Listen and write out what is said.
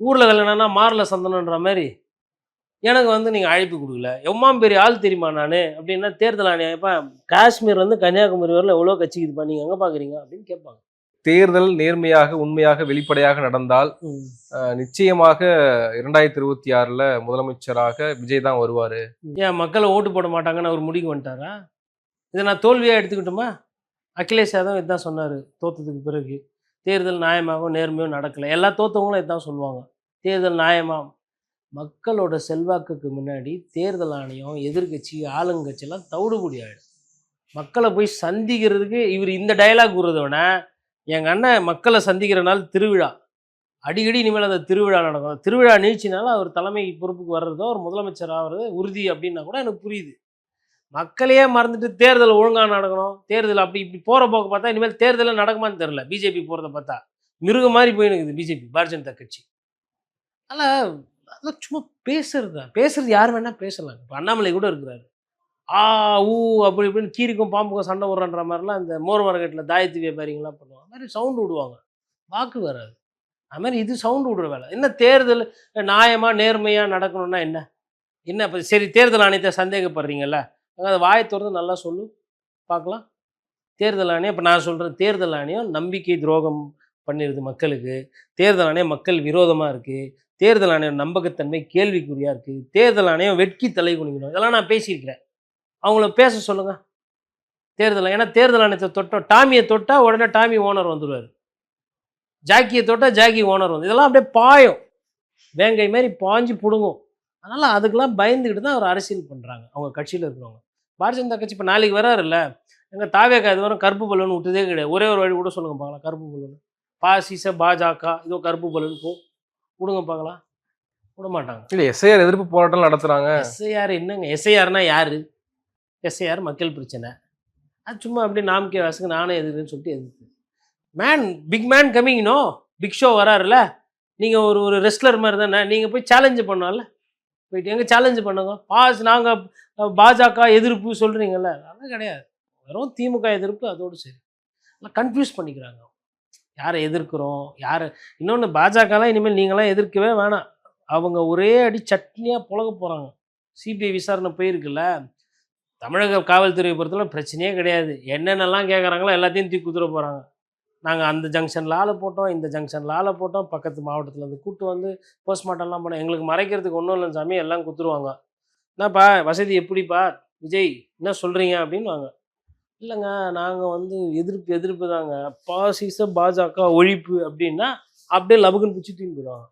ஊரில் கல்யாணம்னா மாரில் சந்தனன்ற மாதிரி எனக்கு வந்து நீங்கள் அழைப்பு கொடுக்கல. எம்மாம் பெரிய ஆள் தெரியுமா நான்? அப்படின்னா தேர்தல் ஆணையம் இப்போ காஷ்மீர்லேருந்து கன்னியாகுமரி வரல எவ்வளோ கட்சிக்குதுப்பா நீங்கள் எங்கே பார்க்குறீங்க அப்படின்னு கேட்பாங்க. தேர்தல் நேர்மையாக உண்மையாக வெளிப்படையாக நடந்தால் நிச்சயமாக இரண்டாயிரத்தி இருபத்தி ஆறுல முதலமைச்சராக விஜய் தான் வருவாரு. ஏன் மக்களை ஓட்டு போட மாட்டாங்கன்னு அவர் முடிவு வந்துட்டாரா? இதை நான் தோல்வியாக எடுத்துக்கிட்டுமா? அகிலேஷ் யாதவ் இதுதான் சொன்னார் தோத்ததுக்கு பிறகு. தேர்தல் நியாயமாகவும் நேர்மையும் நடக்கலை. எல்லா தோத்தவங்களும் இதுதான் சொல்லுவாங்க. தேர்தல் நியாயமாக மக்களோட செல்வாக்குக்கு முன்னாடி தேர்தல் ஆணையம் எதிர்க்கட்சி ஆளுங்கட்சியெல்லாம் தவிடுபடி ஆகிடும் மக்களை போய் சந்திக்கிறதுக்கு இவர் இந்த டயலாக் கூறுறத விட எங்கள் அண்ணன் மக்களை சந்திக்கிற நாள் திருவிழா. அடிக்கடி இனிமேல் அந்த திருவிழா நடக்கும். திருவிழா நீழ்ச்சினால அவர் தலைமை பொறுப்புக்கு வர்றதோ அவர் முதலமைச்சர் ஆகிறது உறுதி அப்படின்னா கூட எனக்கு புரியுது. மக்களையே மறந்துட்டு தேர்தல் ஒழுங்காக நடக்கணும். தேர்தல் அப்படி இப்படி போகிற போக்க பார்த்தா இனிமேல் தேர்தலில் நடக்குமான்னு தெரில பிஜேபி போகிறத பார்த்தா மிருக மாதிரி போயினுக்குது பிஜேபி பாரதிய ஜனதா கட்சி. அதனால் அதெல்லாம் சும்மா பேசுறது தான். பேசுறது யார் வேணால் பேசலாம். இப்போ அண்ணாமலை கூட இருக்கிறாரு. ஆ ஊ அப்படி இப்படின்னு கீரிக்கும் பாம்புக்கும் சண்டை விட்றன்ற மாதிரிலாம் இந்த மோர் மார்க்கெட்டில் தாயத்து வியாபாரிங்களாம் பண்ணுவாங்க. அது மாதிரி சவுண்டு விடுவாங்க. வாக்கு வராது. அது மாதிரி இது சவுண்டு விடுற வேலை. என்ன தேர்தல் நியாயமாக நேர்மையாக நடக்கணும்னா என்ன? என்ன இப்போ சரி தேர்தல் ஆணையத்தை சந்தேகப்படுறீங்கல்ல? அங்கே அதை வாயை திறந்து நல்லா சொல்லு. பார்க்கலாம். தேர்தல் ஆணையம் இப்போ நான் சொல்கிறேன் தேர்தல் ஆணையம் நம்பிக்கை துரோகம் பண்ணிடுது மக்களுக்கு. தேர்தல் ஆணையம் மக்கள் விரோதமாக இருக்குது தேர்தல் ஆணையம் நம்பகத்தன்மை கேள்விக்குறியாக இருக்குது தேர்தல் ஆணையம் வெட்கி தலை குனிக்கணும். இதெல்லாம் நான் பேசியிருக்கிறேன். அவங்கள பேச சொல்லுங்கள் தேர்தல் ஏன்னா தேர்தல் ஆணையத்தை தொட்டோம். டாமியை தொட்டால் உடனே டாமி ஓனர் வந்துடுவார் ஜாக்கியை தொட்டால் ஜாக்கி ஓனர் வந்து இதெல்லாம் அப்படியே பாயும். வேங்கை மாதிரி பாஞ்சு பிடுங்கும். அதனால் அதுக்கெல்லாம் பயந்துக்கிட்டு தான் அவர் அரசியல் பண்ணுறாங்க அவங்க கட்சியில் இருக்கிறவங்க. பாரதிய ஜனதா கட்சி இப்போ நாளைக்கு வராருல்ல? எங்கள் தாவேக்கா இது வரும் கருப்பு பலூன் விட்டதே கிடையாது. ஒரே ஒரு வழி கூட சொல்லுங்க பார்க்கலாம். கருப்பு பலூன். பாசிச பாஜக இதோ கருப்பு பலூன் போ. விடுங்க பார்க்கலாம். விட மாட்டாங்க. இல்ல எஸ்ஐஆர் எதிர்ப்பு போராட்டம் நடத்துறாங்க. எஸ்ஐஆர் என்னங்க? எஸ்ஐஆர்னா யாரு? எஸ்ஐஆர் மக்கள் பிரச்சனை. அது சும்மா அப்படியே நாமக்கே வாசுக்கு நானே எதுக்குன்னு சொல்லிட்டு எதுக்கு man big man coming no big show வராருல்ல? நீங்கள் ஒரு ஒரு ரெஸ்லர் மாதிரி தானே? நீங்கள் போய் சேலஞ்சு பண்ணோம்ல போயிட்டு எங்கே சேலஞ்சு பண்ணுங்க. பாஸ் நாங்கள் பாஜக எதிர்ப்பு சொல்கிறீங்கல்ல அதெல்லாம் கிடையாது. வெறும் திமுக எதிர்ப்பு அதோடு சரி. எல்லாம் கன்ஃபியூஸ் பண்ணிக்கிறாங்க. யாரை எதிர்க்கிறோம்? யார்? இன்னொன்று பாஜகலாம் இனிமேல் நீங்களாம் எதிர்க்கவே வேணாம். அவங்க ஒரே அடி சட்னியாக புழக போகிறாங்க சிபிஐ விசாரணை போயிருக்குல்ல. தமிழக காவல்துறையை பொறுத்தவரை பிரச்சனையே கிடையாது. என்னென்னலாம் கேட்குறாங்களோ எல்லாத்தையும் தூக்கி குத்துற போகிறாங்க நாங்கள் அந்த ஜங்ஷனில் ஆளை போட்டோம் இந்த ஜங்ஷனில் ஆளை போட்டோம் பக்கத்து மாவட்டத்தில் இருந்து கூட்டு வந்து போஸ்ட்மார்ட்டம்லாம் பண்ணோம். எங்களுக்கு மறைக்கிறதுக்கு ஒன்றும் இல்லை சாமி எல்லாம் குத்துருவாங்க. என்னப்பா வசதி எப்படிப்பா? விஜய் என்ன சொல்கிறீங்க அப்படின்னு வாங்க இல்லைங்க நாங்கள் வந்து எதிர்ப்பு எதிர்ப்பு தாங்க. பாசிச பாஜக ஒழிப்பு அப்படின்னா அப்படியே லபுக்குன்னு பிடிச்சி தூக்கி போயிடுவாங்க.